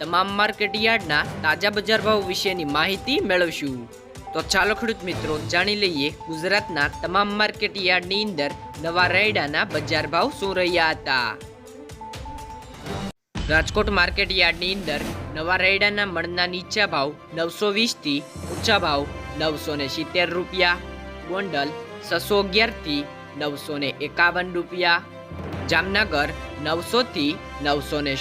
તમામ માર્કેટ યાર્ડના તાજા બજાર ભાવ વિશેની માહિતી મેળવશું. તો ચાલો ખેડૂત મિત્રો, જાણી લઈએ ગુજરાતના તમામ માર્કેટ યાર્ડની અંદર નવા રાયડાના બજાર ભાવ શું રહ્યા હતા. રાજકોટ માર્કેટ યાર્ડની અંદર નવા રાયડાના મણના નીચા ભાવ નવસો વીસથી ઊંચા ભાવ નવસો સિત્તેર રૂપિયા, ગોંડલ છસો અગિયારથી નવસો ને એકાવન રૂપિયા, જામનગર નવસોથી નવસો ને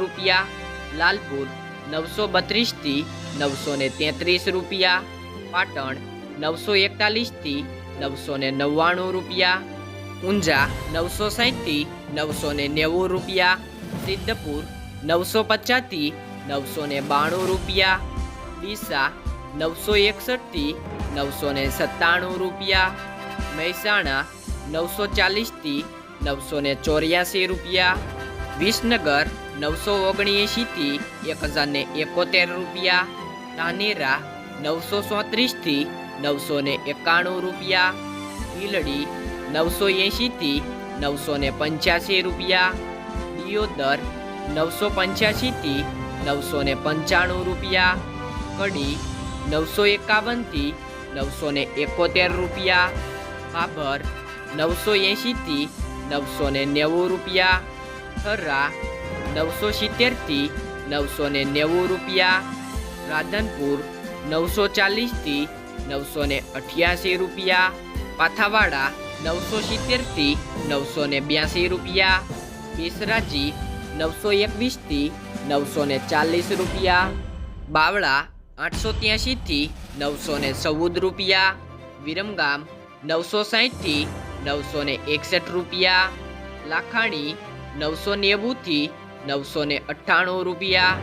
રૂપિયા લાલપુર, નવસો બત્રીસથી નવસો ને તેત્રીસ રૂપિયા. પાટણ, નવસો એકતાલીસથી નવસો ને નવ્વાણું રૂપિયા. ઊંઝા, નવસો સાહીઠથી નવસો ને નેવું રૂપિયા. સિદ્ધપુર, નવસો પચાસથી નવસો ને બાણું રૂપિયા. ડીસા, નવસો એકસઠથી નવસો ને સત્તાણું રૂપિયા. મહેસાણા, નવસો ચાલીસથી નવસો ને ચોર્યાસી રૂપિયા. વિસનગર નવસો ઓગણએંશીથી એક હજાર ને એકોતેર રૂપિયા. તાનેરા નવસો ચોત્રીસથી નવસો ને એકાણું રૂપિયા. ભીલડી નવસો એંશીથી નવસો ને પંચ્યાસી રૂપિયા. દિયોદર નવસો પંચ્યાસીથી નવસો ને પંચાણું રૂપિયા. કડી નવસો એકાવનથી નવસો ને એકોતેર રૂપિયા. ભાભર નવસો એંશીથી નવસો ને નેવું રૂપિયા. થરા નવસો સિત્તેરથી નવસો ને નેવું રૂપિયા, રાધનપુર નવસો ચાલીસથી નવસો ને અઠ્યાસી રૂપિયા, પાથાવાડા નવસો સિત્તેરથી નવસો ને બ્યાસી રૂપિયા બેસરાજી નવસો એકવીસથી નવસો ને ચાલીસ રૂપિયા, બાવળા આઠસો ત્યાસીથી નવસો ને ચૌદ રૂપિયા, વિરમગામ નવસો સાહીઠથી નવસો ને એકસઠ રૂપિયા, લાખાણી નવસો નેવુંથી નવસો ને અઠ્ઠાણું રૂપિયા.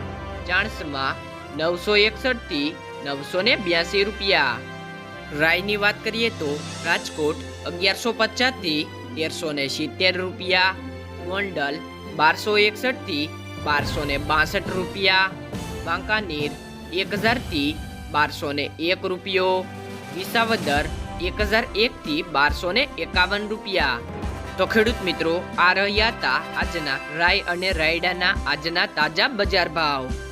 ચાણસમાં નવસો એકસઠથી નવસો ને બ્યાસી રૂપિયા. રાયની વાત કરીએ તો રાજકોટ અગિયારસો પચાસથી તેરસો ને સિત્તેર રૂપિયા. ગોંડલ બારસો એકસઠથી બારસો ને બાસઠ રૂપિયા. વાંકાનેર એક હજારથી બારસો ને એક રૂપિયો. વિસાવદર એક હજાર એકથી બારસો ને એકાવન રૂપિયા. તો ખેડૂત મિત્રો આ રહ્યા હતા આજના રાય અને રાયડાના આજના તાજા બજાર ભાવ.